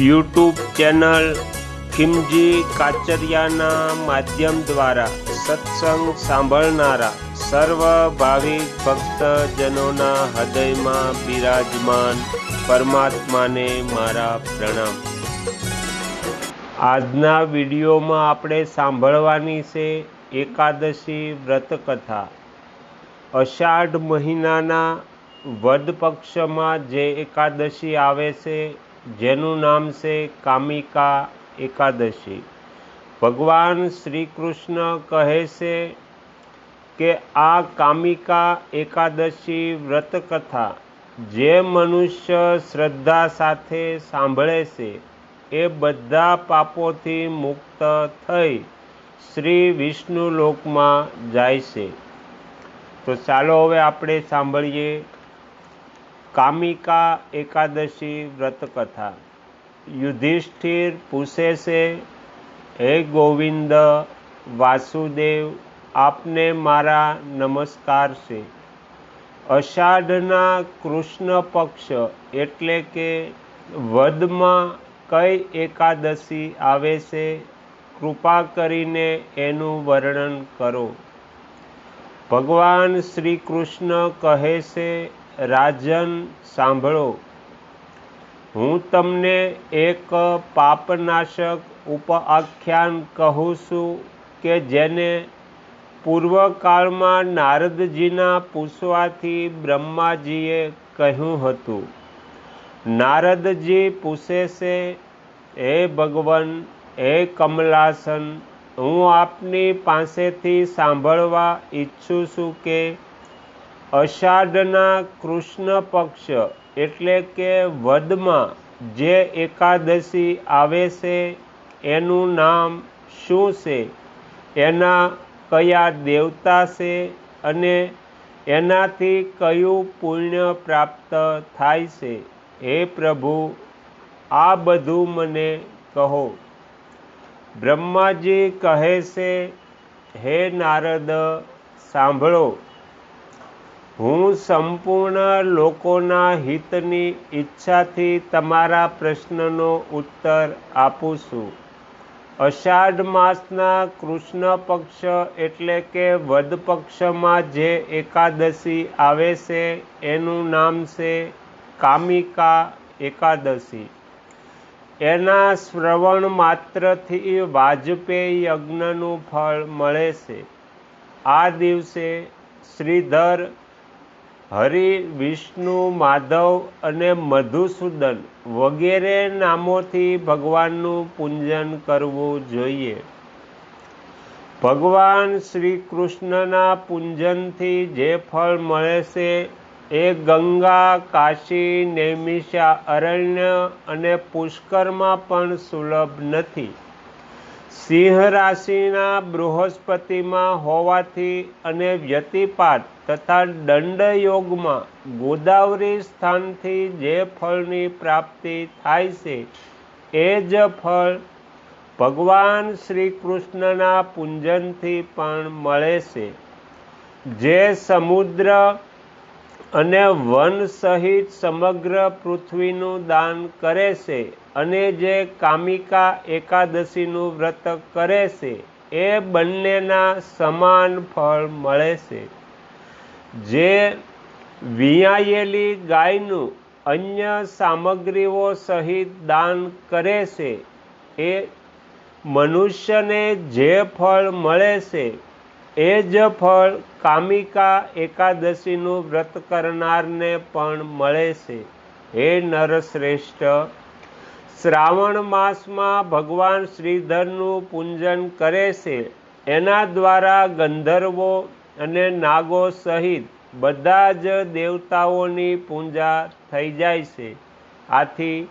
YouTube channel ખિમજી કાચરિયાના માધ્યમ દ્વારા સત્સંગ સાંભળનારા સર્વ ભાવિક ભક્તજનોના હૃદયમાં બિરાજમાન પરમાત્માને મારા પ્રણામ. આજના વિડીયોમાં આપણે સાંભળવાની છે એકાદશી વ્રતકથા. અષાઢ મહિનાના વદ પક્ષમાં જે એકાદશી આવે છે જેનું નામ છે કામિકા એકાદશી. ભગવાન શ્રી કૃષ્ણ કહે છે કે આ કામિકા એકાદશી વ્રત કથા જે મનુષ્ય શ્રદ્ધા સાથે સાંભળે છે, એ બધા પાપોથી મુક્ત થઈ શ્રી વિષ્ણુ લોકમાં જાય છે. તો ચાલો હવે આપણે સાંભળીએ કામિકા એકાદશી વ્રતકથા. યુધિષ્ઠિર પૂછે છે, હે ગોવિંદ, વાસુદેવ, આપને મારા નમસ્કાર છે. અષાઢના કૃષ્ણ પક્ષ એટલે કે વદમાં કઈ એકાદશી આવે છે, કૃપા કરીને એનું વર્ણન કરો. ભગવાન શ્રી કૃષ્ણ કહે છે રાજન, સાંભળો. હું તમને એક પાપનાશક ઉપઆખ્યાન કહું છું કે જેને પૂર્વકાળમાં નારદજીના પૂછવાથી બ્રહ્માજીએ કહ્યું હતું, નારદજી પૂછે છે, હે ભગવાન, હે કમલાસન, હું આપની પાસેથી સાંભળવા ઈચ્છું છું કે અષાઢના કૃષ્ણ પક્ષ એટલે કે વદમાં જે એકાદશી આવે છે, એનું નામ શું છે? એના કયા દેવતા છે અને એનાથી કયું પુણ્ય પ્રાપ્ત થાય છે? હે પ્રભુ, આ બધું મને કહો. બ્રહ્માજી કહે છે, હે નારદ, સાંભળો. હું સંપૂર્ણ લોકોના હિતની ઈચ્છાથી તમારા પ્રશ્નનો ઉત્તર આપું છું. અષાઢ માસના કૃષ્ણ પક્ષ એટલે કે વદ પક્ષમાં જે એકાદશી આવે છે, એનું નામ છે કામિકા એકાદશી. એના શ્રવણ માત્રથી વાજપેયી યજ્ઞનું ફળ મળે છે. આ દિવસે શ્રીધર હરિ, વિષ્ણુ, માધવ અને મધુસૂદન વગેરે નામોથી ભગવાનનું પૂજન કરવું જોઈએ. ભગવાન શ્રી કૃષ્ણના પૂજનથી જે ફળ મળે છે એ ગંગા, કાશી, નૈમિષા, અરણ્ય અને પુષ્કરમાં પણ સુલભ નથી. સિંહ રાશિના બૃહસ્પતિમાં હોવાથી અને વ્યતિપાત તથા દંડયોગમાં ગોદાવરી સ્થાનથી જે ફળની પ્રાપ્તિ થાય છે, એ જ ફળ ભગવાન શ્રી કૃષ્ણના પૂજનથી પણ મળે છે. જે સમુદ્ર અને વન સહિત સમગ્ર પૃથ્વીનું દાન કરે છે અને જે કામિકા એકાદશીનું વ્રત કરે છે, એ બંનેના સમાન ફળ મળે છે. જે વિયાયેલી ગાયનું અન્ય સામગ્રીઓ સહિત દાન કરે છે, એ મનુષ્યને જે ફળ મળે છે એ જ ફળ કામિકા એકાદશીનું વ્રત કરનારને પણ મળે છે. હે નરશ્રેષ્ઠ, શ્રાવણ માસમાં ભગવાન શ્રીધરનું પૂજન કરે છે. એના દ્વારા ગંધર્વો અને નાગો સહિત બધા જ દેવતાઓની પૂજા થઈ જાય છે. આથી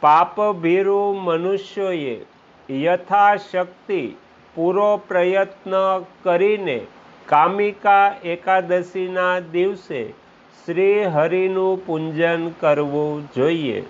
પાપભીરુ મનુષ્યોએ યથાશક્તિ પૂરો પ્રયત્ન કરીને કામિકા એકાદશીના દિવસે શ્રી હરિનું પૂજન કરવું જોઈએ.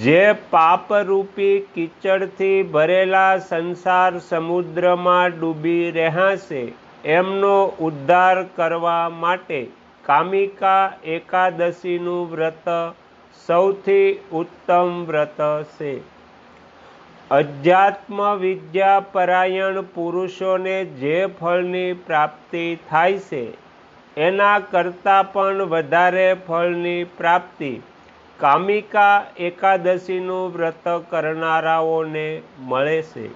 જે પાપરૂપી કીચડથી ભરેલા સંસાર સમુદ્રમાં ડૂબી રહ્યા છે એમનો ઉદ્ધાર કરવા માટે કામિકા એકાદશીનું વ્રત સૌથી ઉત્તમ વ્રત છે. અધ્યાત્મ વિદ્યા પરાયણ પુરુષોને જે ફળની પ્રાપ્તિ થાય છે, એના કરતાં પણ વધારે ફળની પ્રાપ્તિ કામિકા એકાદશીનું વ્રત કરનારાઓને મળે છે.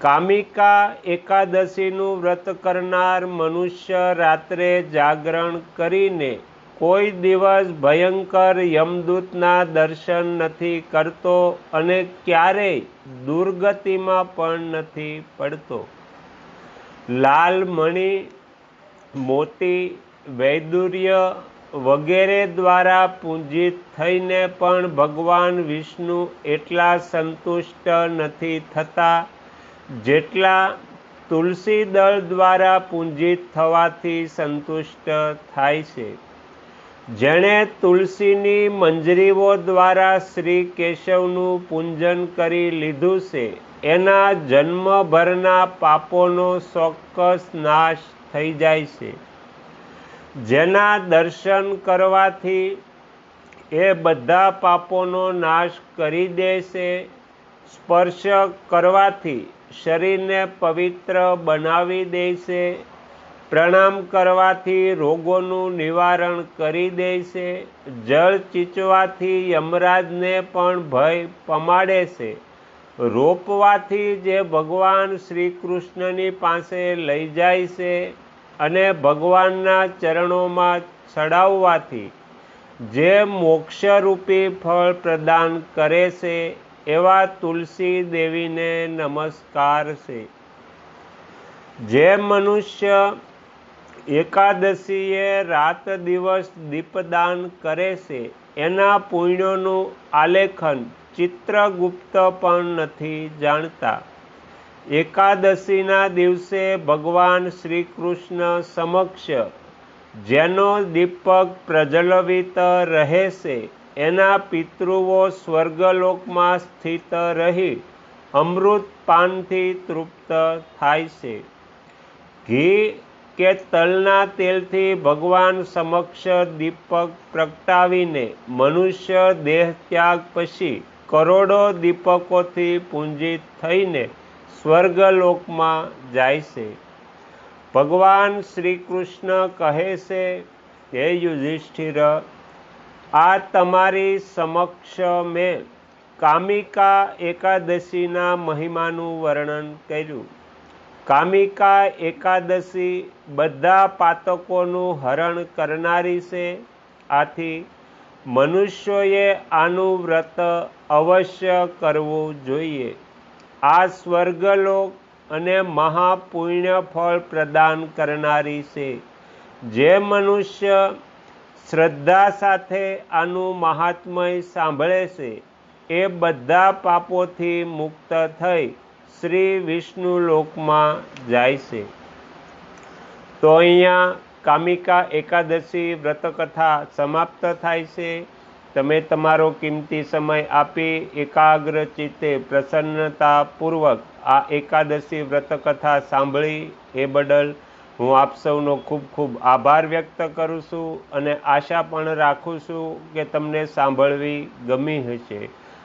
કામિકા એકાદશીનું વ્રત કરનાર મનુષ્ય રાત્રે જાગરણ કરીને કોઈ દિવસ ભયંકર યમદૂતના દર્શન નથી કરતો અને ક્યારેય દુર્ગતિમાં પણ નથી પડતો. લાલ મણી, મોતી, વૈદુર્ય વગેરે દ્વારા પૂંજિત થઈને પણ ભગવાન વિષ્ણુ એટલા સંતુષ્ટ નથી થતા જેટલા તુલસી દળ દ્વારા પૂંજિત થવાથી સંતુષ્ટ થાય છે. જેણે તુલસીની મંજરીઓ દ્વારા શ્રી કેશવનું પૂંજન કરી લીધું છે. એના જન્મભરના પાપોનો ચોક્કસ નાશ થઈ જાય છે. જેના દર્શન કરવાથી એ બધા પાપોનો નાશ કરી દે છે. સ્પર્શ કરવાથી શરીરને પવિત્ર બનાવી દે છે. પ્રણામ કરવાથી રોગોનું નિવારણ કરી દે છે. જળ ચીચવાથી યમરાજને પણ ભય પમાડે છે. રોપવાથી જે ભગવાન શ્રી કૃષ્ણની પાસે લઈ જાય છે અને ભગવાનના ચરણોમાં ચડાવવાથી જે મોક્ષરૂપી ફળ પ્રદાન કરે છે એવા તુલસી દેવીને નમસ્કાર છે. જે મનુષ્ય એકાદશીએ રાત દિવસ દીપદાન કરે છે. એના પુણ્યોનું આલેખન ચિત્રગુપ્ત પણ નથી જાણતા. એકાદશીના દિવસે ભગવાન શ્રી કૃષ્ણ સમક્ષ જેનો દીપક પ્રજ્વલિત રહે છે, એના પિતૃઓ સ્વર્ગલોકમાં સ્થિત રહી અમૃત પાનથી તૃપ્ત થાય છે. ઘી કે તલના તેલથી ભગવાન સમક્ષ દીપક પ્રગટાવીને મનુષ્ય દેહ ત્યાગ પછી કરોડો દીપકોથી પૂંજિત થઈને સ્વર્ગલોકમાં જાય છે. ભગવાન શ્રી કૃષ્ણ કહે છે, હે યુધિષ્ઠિર, આ તમારી સમક્ષ મેં કામિકા એકાદશીના મહિમાનું વર્ણન કર્યું. કામિકા એકાદશી બધા પાતકોનું હરણ કરનારી છે. આથી મનુષ્યોએ આનું વ્રત અવશ્ય કરવું જોઈએ. આ સ્વર્ગલોક અને મહાપુણ્ય ફળ પ્રદાન કરનારી છે. જે મનુષ્ય શ્રદ્ધા સાથે આનું મહાત્મય સાંભળે છે, એ બધા પાપોથી મુક્ત થઈ શ્રી વિષ્ણુ લોકમાં જાય છે. તો અહીંયા કામિકા એકાદશી વ્રતકથા સમાપ્ત થાય છે. તમે તમારો કિંમતી સમય આપી એકાગ્ર ચિત્તે પ્રસન્નતાપૂર્વક આ એકાદશી વ્રતકથા સાંભળી. એ બદલ, હું આપ સૌનો ખૂબ ખૂબ આભાર વ્યક્ત કરું છું અને આશા પણ રાખું છું કે તમને સાંભળવી ગમી હશે.